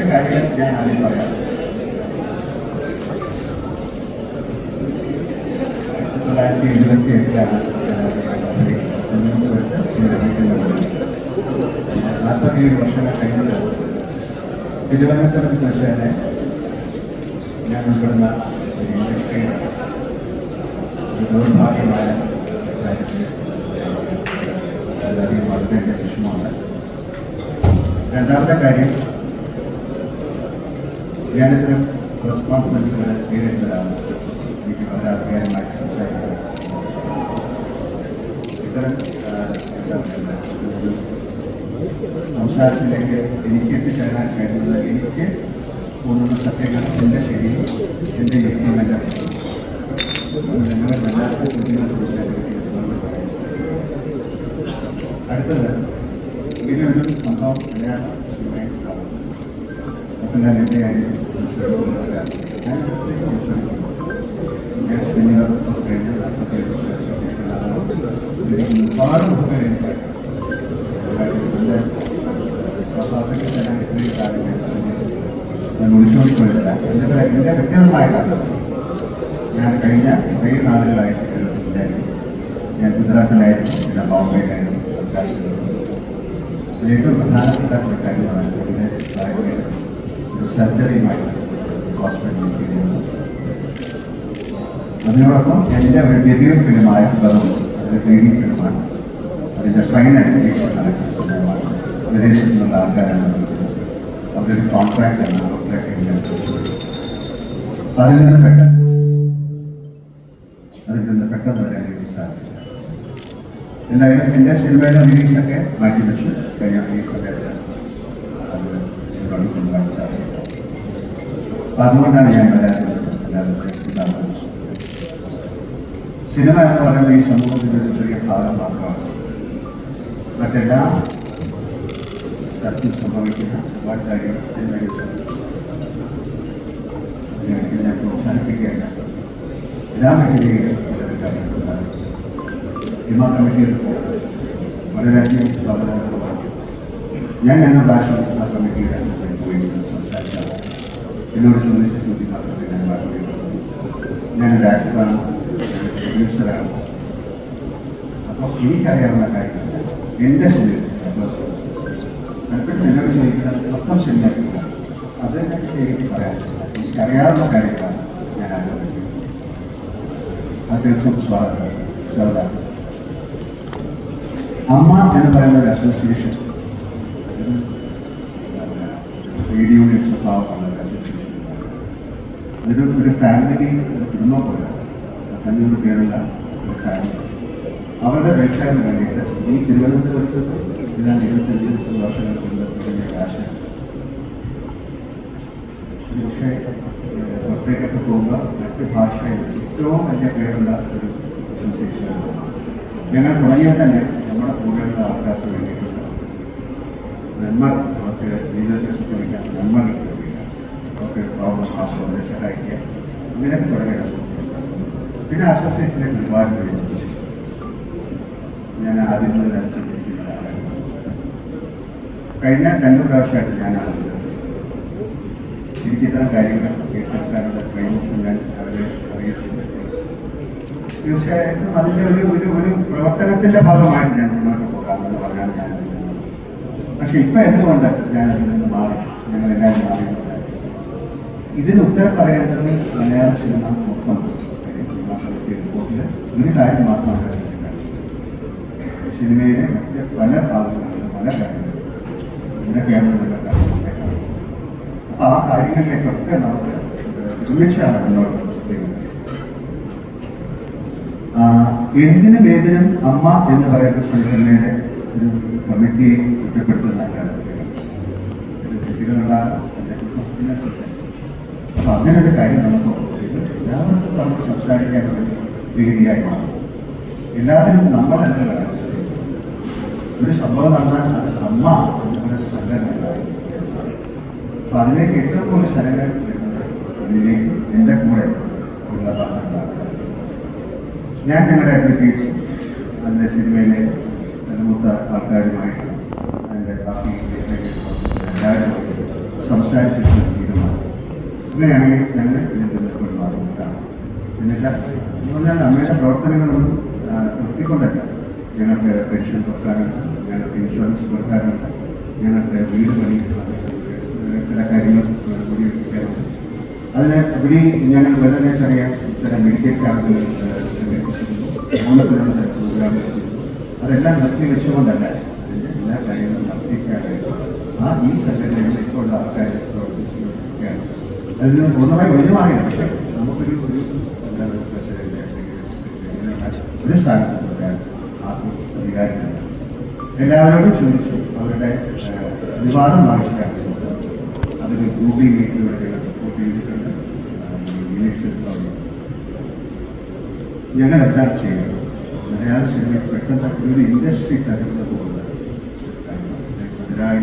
കുറച്ച് കാര്യങ്ങൾ ഞാൻ ആദ്യം പറയാം. തൊള്ളായിരത്തി എഴുപത്തി എട്ടിലാണ് നാൽപ്പത്തിയേഴ് വർഷങ്ങൾ കഴിഞ്ഞിട്ട് തിരുവനന്തപുരത്ത് വെച്ച് തന്നെ ഞാൻ ഉൾപ്പെടുന്ന ഒരു ഇൻഡസ്ട്രിയുടെ ഒരു ദൗർഭാഗ്യമായ കാര്യത്തിൽ വളരെയധികം വളരെ വിഷമമാണ്. രണ്ടാമത്തെ കാര്യം ഞാനിത്തരം പ്രസ് കോൺഫറൻസുകൾ നേരിടുന്നതാണ് എനിക്ക് വളരെ അധികാരമായിട്ട് സംസാരിക്കുന്നത് ഇത്തരം സംസാരത്തിലേക്ക് എനിക്ക് എത്തിച്ചേരാൻ കഴിയുന്നത് എനിക്ക് തോന്നുന്ന സത്യങ്ങൾ എന്റെ ശരിയും എന്റെ യുക്തിയും എന്റെ നിങ്ങളെ വല്ലാത്ത. അടുത്തത് ഇങ്ങനെ ഒരു സംഭവം മലയാള സിനിമയിൽ കാണുന്നു അപ്പം ഞാൻ എന്റെ കാര്യം ഞാൻ പ്രത്യേകം വിശ്വസിക്കുന്നു ഞാൻ പിന്നീട് കഴിഞ്ഞ നാൽപ്പത്തേഴ് വർഷം ഞാൻ. ഞാൻ ഒളിച്ചോടിപ്പോയില്ല എന്റെ എന്റെ വ്യക്തിഗതമായ കാരണം ഞാൻ കഴിഞ്ഞ കുറേ നാളുകളായിട്ട് ഞാൻ ഗുജറാത്തിലായിരുന്നു പിന്നെ ബോംബെയിലായിരുന്നു ഏറ്റവും പ്രധാനപ്പെട്ട ഒരു കാര്യമാണ് എന്റെ സർജറിയുമായി ഹോസ്പിറ്റലിൽ കഴിയുന്നു അതിനോടൊപ്പം എന്റെ ഒരു ഡെബ്യൂ ഫിലിമായ ബറോസ് അതിന്റെ ത്രീ ഡി ഫിലിമാണ് അതിന്റെ ഫൈനൽ വീക്ഷണം നടക്കുന്ന വിദേശത്തു നിന്നുള്ള ആൾക്കാരാണ് അവരൊരു കോൺട്രാക്റ്റാണ് അപ്പം അതിൽ നിന്ന് പെട്ടെന്ന് അതിൽ നിന്ന് പെട്ടെന്ന് വരാൻ വേണ്ടി സാധിച്ചില്ല. എന്തായാലും എന്റെ സിനിമയുടെ റിലീസൊക്കെ മാറ്റി വെച്ചു കഴിഞ്ഞ ഈ സമയത്ത് അത് മുന്നോട്ട് കൊണ്ടുപോകാൻ സാധിക്കും അപ്പം അതുകൊണ്ടാണ് ഞാൻ അല്ലാതെ ഇതാണ് സിനിമ എന്ന് പറയുന്നത് ഈ സമൂഹത്തിന്റെ ഒരു ചെറിയ ഭാഗം മാത്രമാണ്. മറ്റെല്ലാ സ്ഥലത്തും സംഭവിക്കുന്ന ഒരുപാട് സിനിമയിൽ ഞാൻ പ്രോത്സാഹിപ്പിക്കുകയല്ല. എല്ലാ മേഖലയിലും ഇത്തരം കാര്യങ്ങളുണ്ടാകും സിനിമാ സ്വാഗതം ഞാൻ രണ്ട് പ്രാവശ്യം ആ കമ്മിറ്റിയിലാണ് പോയി സംസാരിച്ചത് എന്നോട് ചോദിച്ച ചോദ്യങ്ങൾക്ക് ഞാൻ മറുപടി ഞാൻ ഞാനൊരു ആക്ടറാണ് പ്രൊഡ്യൂസറാണ്. അപ്പോൾ എനിക്കറിയാവുന്ന കാര്യങ്ങൾ എന്റെ ശരീരത്തിൽ പലപ്പോഴും എന്നോട് ചോദിക്കുന്നത് മൊത്തം ശരിയാക്കില്ല അത് എനിക്ക് പറയാം എനിക്കറിയാവുന്ന കാര്യങ്ങളാണ് ഞാൻ ആഗ്രഹിക്കുന്നത്. അത്യാവശ്യം സ്വാഗതം. സ്വാഗതം. അമ്മ എന്ന് പറയുന്ന ഒരു അസോസിയേഷൻ റേഡിയോയുടെ സ്വഭാവമുള്ള ഒരു ഒരു ഫാമിലി കുടുംബം പോലെ അഞ്ഞൂറ് പേരുള്ള ഒരു ഫാമിലി അവരുടെ വെൽഫെയറിന് വേണ്ടിയിട്ട് ഈ തിരുവനന്തപുരത്ത് ഏതാണ്ട് ഇരുപത്തഞ്ച് മുപ്പത് വർഷങ്ങൾക്ക് ഇതിന്റെ കാശ് പക്ഷേ പുറത്തേക്കൊക്കെ പോകുമ്പോൾ മറ്റ് ഭാഷയിൽ ഏറ്റവും വലിയ പേരുള്ള ഒരു അസോസിയേഷനാണ് ഞങ്ങൾ തുടങ്ങിയാൽ തന്നെ നമ്മുടെ കൂടെയുള്ള ആൾക്കാർക്ക് വേണ്ടിയിട്ടുള്ള നന്മ അവർക്ക് ജീവിതത്തെ സുഖമിക്കാൻ നന്മ കിട്ടുകയില്ല പ്രോബ്ലം ആസ്വദിച്ച് സഹായിക്കുക അങ്ങനെയൊക്കെ തുടങ്ങിയ അസോസിയേഷൻ പിന്നെ അസോസിയേഷനിലേക്ക് ഒരുപാട് പേര് ഞാൻ ആദ്യം മുതൽ അനുസരിച്ചിരിക്കുന്ന ആളാണ് കഴിഞ്ഞ രണ്ടു പ്രാവശ്യമായിട്ട് ഞാൻ ആദ്യം എനിക്ക് ഇത്തരം കാര്യങ്ങൾ ഏറ്റെടുക്കാനുള്ള കഴിവും ഞാൻ അവരെ അറിയിച്ചിട്ടുണ്ട് തീർച്ചയായിട്ടും അതിന്റെ ഒരു ഒരു ഒരു പ്രവർത്തനത്തിന്റെ ഭാഗമായിട്ട് ഞാൻ മുന്നോട്ട് പോകാമെന്ന് പറയാൻ ഞാൻ. പക്ഷെ ഇപ്പൊ എന്തുകൊണ്ട് ഞാൻ അതിൽ നിന്ന് മാറി ഞങ്ങൾ എല്ലാവരും മാറിയിട്ടുണ്ട് ഉത്തരം പറയേണ്ടത് മലയാള സിനിമ മൊത്തം. ഒരു കാര്യം മാത്രമാണ്. സിനിമയിലെ പല ഭാഗങ്ങളിലും പല കാര്യങ്ങളും ഇവിടെ നിങ്ങൾ കാര്യങ്ങളിലേക്കാണ് ആ കാര്യങ്ങളിലേക്കൊക്കെ നമുക്ക് ഒരുമിച്ചാണ് മുന്നോട്ട് എന്തിന് വേദനം അമ്മ എന്ന് പറയുന്ന സംഘടനയുടെ ഒരു കമ്മിറ്റിയെ കുറ്റപ്പെടുത്തുന്ന കുട്ടികളുള്ള അപ്പൊ അങ്ങനെ ഒരു കാര്യം നമുക്ക് എല്ലാവർക്കും നമുക്ക് സംസാരിക്കാൻ ഒരു രീതിയായി മാറും. എല്ലാവരും നമ്മളല്ല ഒരു സംഭവം നടന്നാൽ അത് അമ്മ എന്നുള്ളൊരു സംഘടന അപ്പൊ അതിലേക്ക് ഏറ്റവും കൂടുതൽ സ്ഥലങ്ങൾ വരുന്നത് എന്റെ കൂടെ ഉള്ള ഭാഗങ്ങളാണ് ഞാൻ ഞങ്ങളുടെ അഡ്വക്കേറ്റ്സ് അതിന്റെ സിനിമയിലെ മൂത്ത ആൾക്കാരുമായിട്ട് അതിന്റെ ബാക്കി എല്ലാവരും സംസാരിച്ചു അങ്ങനെയാണെങ്കിൽ ഞങ്ങൾ ഇതിൽ നിന്ന് പിന്മാറുന്നതാണ് എന്നില്ല എന്ന് പറഞ്ഞാൽ അമ്മയുടെ പ്രവർത്തനങ്ങളൊന്നും നിർത്തിക്കൊണ്ടല്ല. ഞങ്ങൾക്ക് പെൻഷൻ കൊടുക്കാറുണ്ട് ഞങ്ങൾക്ക് ഇൻഷുറൻസ് കൊടുക്കാറുണ്ട് ഞങ്ങൾക്ക് വീട് പണി ചില കാര്യങ്ങൾ കൂടി വെക്കാറുണ്ട് അതിന് ഇവിടെ ഞങ്ങൾ വളരെ ചെറിയ ചില മെഡിക്കൽ ക്യാമ്പുകൾ സംഘടിപ്പിച്ചിരുന്നു. ഓണത്തിനുള്ള ചില പ്രോഗ്രാം വെച്ചിരുന്നു. അതെല്ലാം നിർത്തി വെച്ചുകൊണ്ടല്ല അതിന്റെ എല്ലാ കാര്യങ്ങളും നടത്തിക്കാനായിട്ട് ആ ഈ സംഘടനകളിൽ ഇപ്പോൾ ആൾക്കാർ പ്രവർത്തിച്ചുകൊണ്ടിരിക്കുകയാണ്. നിന്ന് പൂർണമായി ഒരു സ്ഥാനത്ത് എല്ലാവരോടും ചോദിച്ചു അവരുടെ വിവാദം ആവശ്യമാണ് അതൊരു ഗൂഗിൾ മീറ്റിലൂടെ റിപ്പോർട്ട് ചെയ്തിട്ടുണ്ട്. ഞങ്ങൾ എന്താണ് ചെയ്യുന്നത്? മലയാള സിനിമ പെട്ടെന്ന് ഒരു ഇൻഡസ്ട്രി തകർന്നു പോകുന്നത് എതിരായ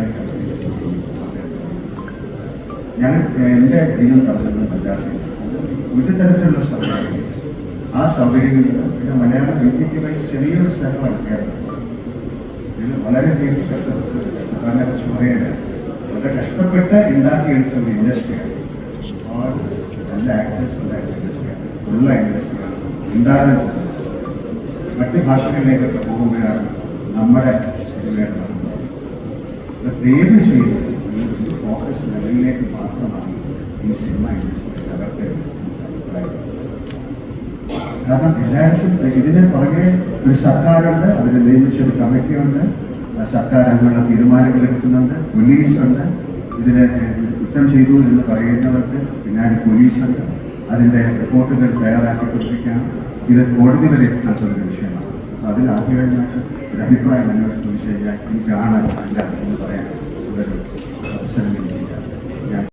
ഞാൻ എന്റെ ദിനം തള്ളുന്ന മദ്രാസിൽ ഒരു തരത്തിലുള്ള സൗകര്യങ്ങൾ ആ സൗകര്യങ്ങളിൽ പിന്നെ മലയാളം ഇന്ത്യയ്ക്ക് വൈസ് ചെറിയൊരു സ്ഥലമാണ് കേരളം. ഇതിൽ വളരെയധികം കഷ്ടപ്പെട്ടു വളരെ ചുമയാണ് വളരെ കഷ്ടപ്പെട്ട് ഉണ്ടാക്കിയെടുത്ത ഒരു ഇൻഡസ്ട്രിയാണ്. ഒരുപാട് നല്ല ആക്ടേഴ്സ് ഉണ്ടായിരുന്ന ഇൻഡസ്ട്രിയാണ്. ഉള്ള ഇൻഡസ്ട്രിയാണ്. ഉണ്ടാകാൻ മറ്റ് ഭാഷകളിലേക്കൊക്കെ പോകുമ്പോഴാണ് നമ്മുടെ സിനിമയുടെ ദയവ് ചെയ്ത് ഫോക്കസ് ലെവലിലേക്ക് മാത്രമാണ് ഈ സിനിമ ഇൻഡസ്ട്രി തകർത്തേണ്ടത് കാരണം എല്ലായിടത്തും ഇതിന് പുറകെ ഒരു സർക്കാരുണ്ട് അതിന് നിയമിച്ച ഒരു കമ്മിറ്റിയുണ്ട്. സർക്കാർ അതിനുള്ള തീരുമാനങ്ങൾ എടുക്കുന്നുണ്ട്. പോലീസുണ്ട്. ഇതിനെ കുറ്റം ചെയ്തു എന്ന് പറയുന്നവർക്ക് പിന്നാലെ പോലീസുണ്ട്. അതിന്റെ റിപ്പോർട്ടുകൾ തയ്യാറാക്കി തയ്യാറാക്കിക്കൊണ്ടിരിക്കുകയാണ് ഇത് കോടതി വരെ എത്തുന്നൊരു വിഷയമാണ് അപ്പോൾ അതിൽ ആദ്യമായിട്ട് ഒരു അഭിപ്രായം എന്നോട് ചോദിച്ചു കഴിഞ്ഞാൽ എനിക്കാണ് അല്ല എന്ന് പറയാൻ ഉള്ളൊരു seven.